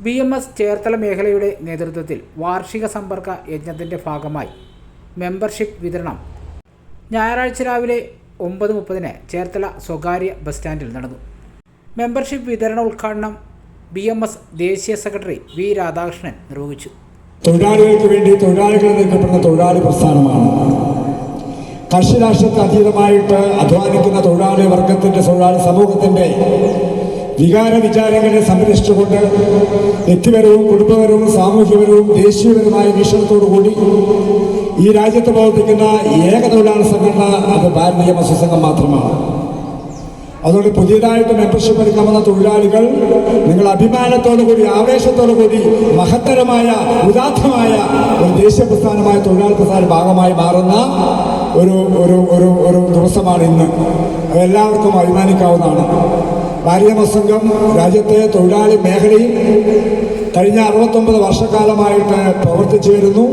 B M S Cherthala മേഖലയുടെ നേതൃത്വത്തിൽ വാർഷിക സമ്പർക്ക യജ്ഞത്തിന്റെ ഭാഗമായി മെമ്പർഷിപ്പ് വിതരണം. ഞായറാഴ്ച രാവിലെ ഒമ്പത് മുപ്പതിന് ചേർത്തല സ്വകാര്യ ബസ് സ്റ്റാൻഡിൽ നടന്നു. മെമ്പർഷിപ്പ് വിതരണ ഉദ്ഘാടനം ബി എം എസ് ദേശീയ സെക്രട്ടറി വി രാധാകൃഷ്ണൻ നിർവഹിച്ചു. തൊഴിലാളികൾക്ക് വേണ്ടി തൊഴിലാളികൾ നിൽക്കപ്പെടുന്ന തൊഴിലാളി പ്രസ്ഥാനമാണ്. കർഷക രാഷ്ട്രത്തെ അതീതമായിട്ട് അധ്വാനിക്കുന്ന തൊഴിലാളി വർഗത്തിന്റെ തൊഴിലാളി സമൂഹത്തിന്റെ വികാര വിചാരങ്ങളെ സംരക്ഷിച്ചുകൊണ്ട് വ്യക്തിപരവും കുടുംബപരവും സാമൂഹ്യപരവും വീക്ഷണത്തോടു കൂടി ഈ രാജ്യത്ത് പ്രവർത്തിക്കുന്ന ഏക തൊഴിലാളി സംഘടന അത് ഭാരതീയ മത്സ്യസംഘം മാത്രമാണ്. അതുകൊണ്ട് പുതിയതായിട്ട് മെമ്പർഷിപ്പ് എടുക്കാൻ വന്ന തൊഴിലാളികൾ നിങ്ങൾ അഭിമാനത്തോടു കൂടി ആവേശത്തോടു കൂടി മഹത്തരമായ ഉദാത്തമായ ഒരു ദേശീയ പ്രസ്ഥാനമായ തൊഴിലാളി പ്രസ്ഥാന ഭാഗമായി മാറുന്ന ഒരു ഒരു ഒരു ദിവസമാണ് ഇന്ന്. എല്ലാവർക്കും അഭിമാനിക്കാവുന്നതാണ്. ഭാരതീയ സംഘം രാജ്യത്തെ തൊഴിലാളി മേഖലയിൽ കഴിഞ്ഞ അറുപത്തൊമ്പത് വർഷക്കാലമായിട്ട് പ്രവർത്തിച്ചു വരുന്നു.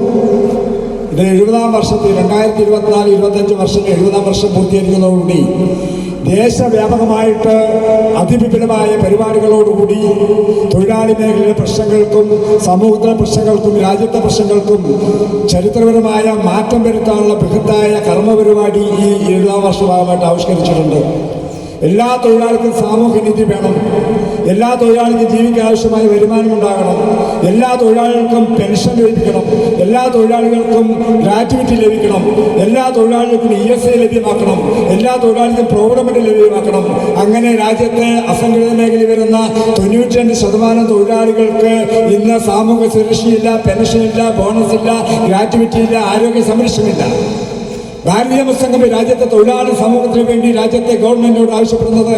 ഇത് എഴുപതാം വർഷത്തിൽ രണ്ടായിരത്തി ഇരുപത്തിനാല് ഇരുപത്തഞ്ച് വർഷം എഴുപതാം വർഷം പൂർത്തീകരിക്കുന്നതോടുകൂടി ദേശവ്യാപകമായിട്ട് അതിവിപുലമായ പരിപാടികളോടുകൂടി തൊഴിലാളി മേഖലയിലെ പ്രശ്നങ്ങൾക്കും സമൂഹത്തിലെ പ്രശ്നങ്ങൾക്കും രാജ്യത്തെ പ്രശ്നങ്ങൾക്കും ചരിത്രപരമായ മാറ്റം വരുത്താനുള്ള ബൃഹത്തായ കർമ്മപരിപാടി ഈ എഴുപതാം വർഷഭാഗമായിട്ട് ആവിഷ്കരിച്ചിട്ടുണ്ട്. എല്ലാ തൊഴിലാളിക്കും സാമൂഹ്യനീതി വേണം. എല്ലാ തൊഴിലാളിക്കും ജീവിക്കാൻ ആവശ്യമായ വരുമാനം ഉണ്ടാകണം. എല്ലാ തൊഴിലാളികൾക്കും പെൻഷൻ ലഭിക്കണം. എല്ലാ തൊഴിലാളികൾക്കും ഗ്രാറ്റുവിറ്റി ലഭിക്കണം. എല്ലാ തൊഴിലാളികൾക്കും ഇ എസ് ഐ ലഭ്യമാക്കണം. എല്ലാ തൊഴിലാളികൾക്കും പ്രോഗ്രമിറ്റി ലഭ്യമാക്കണം. അങ്ങനെ രാജ്യത്തെ അസംഘടിത മേഖലയിൽ വരുന്ന തൊണ്ണൂറ്റിരണ്ട് ശതമാനം തൊഴിലാളികൾക്ക് ഇന്ന് സാമൂഹ്യ സുരക്ഷയില്ല പെൻഷനില്ല ബോണസ് ഇല്ല ഗ്രാറ്റുവിറ്റി ഇല്ല ആരോഗ്യ സംരക്ഷണമില്ല. ഭാരതീയ സംഘം രാജ്യത്തെ തൊഴിലാളി സമൂഹത്തിന് വേണ്ടി രാജ്യത്തെ ഗവൺമെന്റിനോട് ആവശ്യപ്പെടുന്നത്.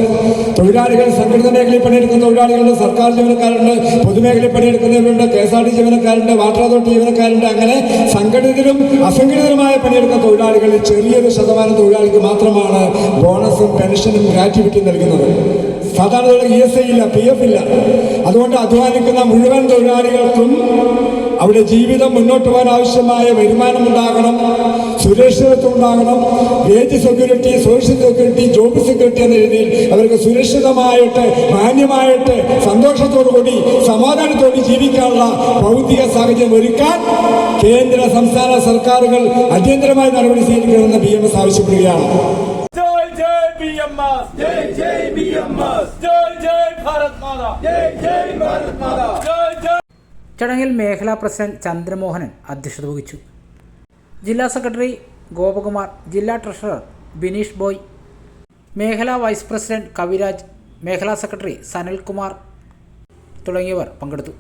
തൊഴിലാളികൾ സംഘടിത മേഖലയിൽ പണിയെടുക്കുന്ന തൊഴിലാളികളുടെ സർക്കാർ ജീവനക്കാരുണ്ട് പൊതുമേഖലയിൽ പണിയെടുക്കുന്നവരുണ്ട് കെ എസ് ആർ ടി ജീവനക്കാരുണ്ട് വാട്ടർ അതോറിറ്റി ജീവനക്കാരുണ്ട്. അങ്ങനെ സംഘടിതരും അസംഘടിതരുമായ പണിയെടുക്കുന്ന തൊഴിലാളികളിൽ ചെറിയൊരു ശതമാനം തൊഴിലാളിക്ക് മാത്രമാണ് ബോണസും പെൻഷനും ഗ്രാറ്റുവിറ്റിയും നൽകുന്നത്. സാധാരണ ഇ എസ് ഐ ഇല്ല പി എഫ് ഇല്ല. അതുകൊണ്ട് അധ്വാനിക്കുന്ന മുഴുവൻ തൊഴിലാളികൾക്കും അവരുടെ ജീവിതം മുന്നോട്ട് പോകാൻ ആവശ്യമായ വരുമാനം ഉണ്ടാകണം സുരക്ഷിതത്വം ഉണ്ടാകണം wage security social security job security എന്ന രീതിയിൽ അവർക്ക് സുരക്ഷിതമായിട്ട് മാന്യമായിട്ട് സന്തോഷത്തോടുകൂടി സമാധാനത്തോടെ ജീവിക്കാനുള്ള ഭൗതിക സാഹചര്യം ഒരുക്കാൻ കേന്ദ്ര സംസ്ഥാന സർക്കാരുകൾ അടിയന്തരമായ നടപടി സ്വീകരിക്കണമെന്ന് ബി എം എസ് ആവശ്യപ്പെടുകയാണ്. ജയ് ജയ് ഭാരത് മാതാ. ജയ് ജയ് ഭാരത് മാതാ. ചടങ്ങിൽ മേഖലാ പ്രസിഡന്റ് ചന്ദ്രമോഹനൻ അധ്യക്ഷത വഹിച്ചു. ജില്ലാ സെക്രട്ടറി ഗോപകുമാർ ജില്ലാ ട്രഷറർ ബിനീഷ് ബോയ് മേഖലാ വൈസ് പ്രസിഡന്റ് കവിരാജ് മേഖലാ സെക്രട്ടറി സനൽകുമാർ തുടങ്ങിയവർ പങ്കെടുത്തു.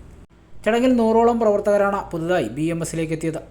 ചടങ്ങിൽ നൂറോളം പ്രവർത്തകരാണ് പുതുതായി ബി എം എസിലേക്ക് എത്തിയത്.